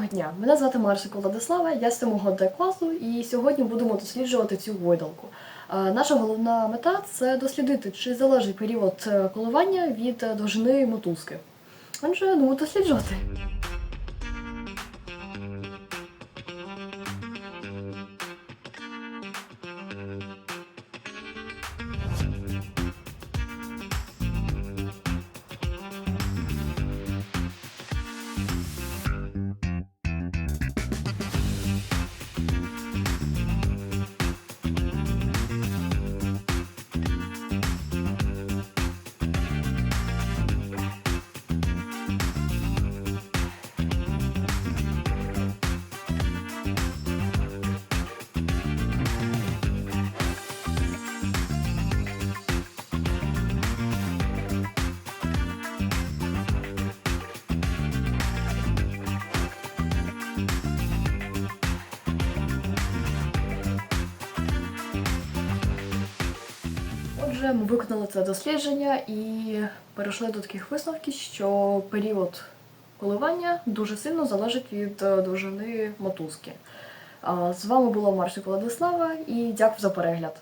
дня! Мене звати Марсик Владислава, я з 7 Д класу, і сьогодні будемо досліджувати цю гойдалку. Е, Наша головна мета це дослідити, чи залежить період е, коливання від е, довжини мотузки. Отже, ну досліджувати. вже ми виконали це дослідження і перейшли до таких висновків, що період коливання дуже сильно залежить від е, довжини мотузки. З вами була Марсик Владислава і дякую за перегляд.